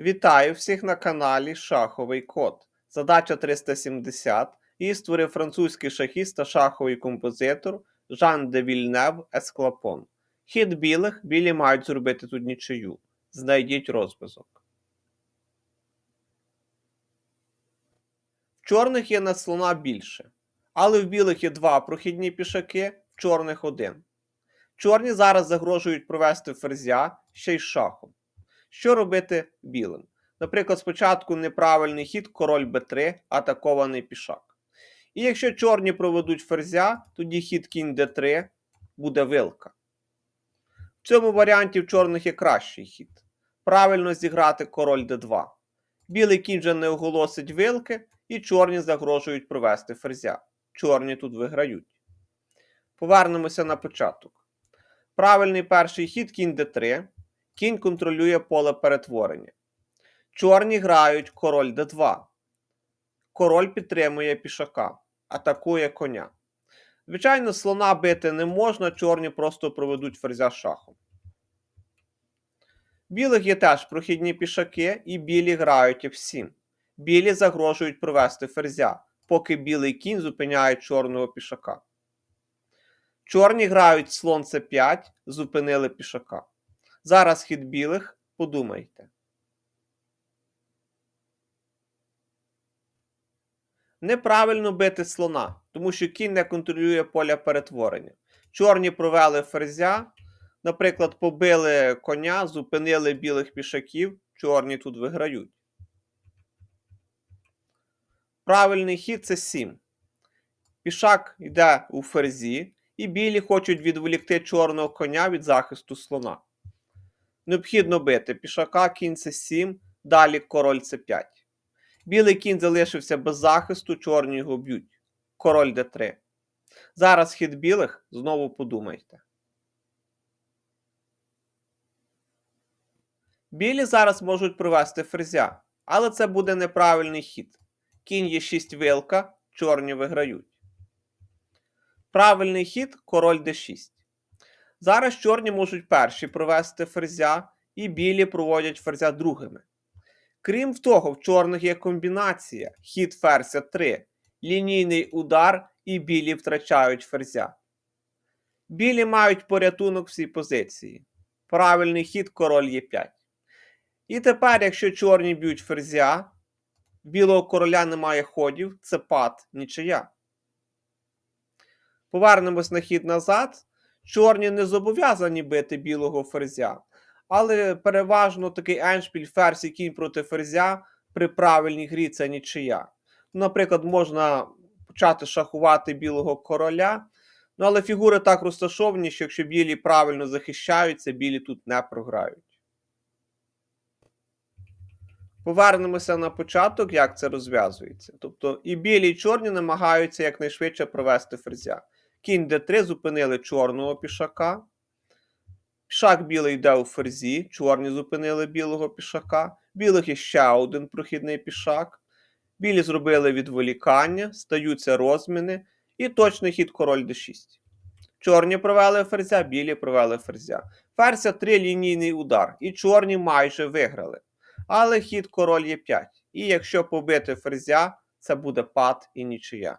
Вітаю всіх на каналі Шаховий Код. Задача 370. Її створив французький шахіст та шаховий композитор Жан де Вільнев Есклапон. Хід білих, білі мають зробити тут нічию. Знайдіть розв'язок. В чорних є на слона більше, але в білих є два прохідні пішаки, в чорних один. Чорні зараз загрожують провести ферзя ще й шахом. Що робити білим? Наприклад, спочатку неправильний хід король b3, атакований пішак. І якщо чорні проведуть ферзя, тоді хід кінь d3 буде вилка. В цьому варіанті в чорних є кращий хід. Правильно зіграти король d2. Білий кінь вже не оголосить вилки, і чорні загрожують провести ферзя. Чорні тут виграють. Повернемося на початок. Правильний перший хід кінь d3. Кінь контролює поле перетворення. Чорні грають король d2. Король підтримує пішака, атакує коня. Звичайно, слона бити не можна, чорні просто проведуть ферзя шахом. Білих є теж прохідні пішаки, і білі грають f7. Білі загрожують провести ферзя, поки білий кінь зупиняє чорного пішака. Чорні грають слон c5, зупинили пішака. Зараз хід білих, подумайте. Неправильно бити слона, тому що кінь не контролює поля перетворення. Чорні провели ферзя, наприклад, побили коня, зупинили білих пішаків, чорні тут виграють. Правильний хід це 7. Пішак йде у ферзі, і білі хочуть відволікти чорного коня від захисту слона. Необхідно бити пішака, кінь це 7, далі король це 5. Білий кінь залишився без захисту, чорні його б'ють. Король d3. Зараз хід білих, знову подумайте. Білі зараз можуть провести ферзя, але це буде неправильний хід. Кінь є 6 вилка, чорні виграють. Правильний хід король d6. Зараз чорні можуть перші провести ферзя, і білі проводять ферзя другими. Крім того, в чорних є комбінація: хід ферзя 3, лінійний удар, і білі втрачають ферзя. Білі мають порятунок в цій позиції. Правильний хід король є 5. І тепер, якщо чорні б'ють ферзя, білого короля немає ходів, це пад, нічия. Повернемось на хід назад. Чорні не зобов'язані бити білого ферзя. Але переважно такий еншпіль ферзь і кінь проти ферзя при правильній грі це нічия. Наприклад, можна почати шахувати білого короля. Ну, але фігури так розташовані, що якщо білі правильно захищаються, білі тут не програють. Повернемося на початок, як це розв'язується. Тобто і білі, і чорні намагаються якнайшвидше провести ферзя. Кінь d3 зупинили чорного пішака. Пішак білий йде у ферзі, чорні зупинили білого пішака. Білих є ще один прохідний пішак. Білі зробили відволікання, стаються розміни. І точний хід король d6. Чорні провели ферзя, білі провели ферзя. Ферзя 3 лінійний удар. І чорні майже виграли. Але хід король є 5. І якщо побити ферзя, це буде пад і нічия.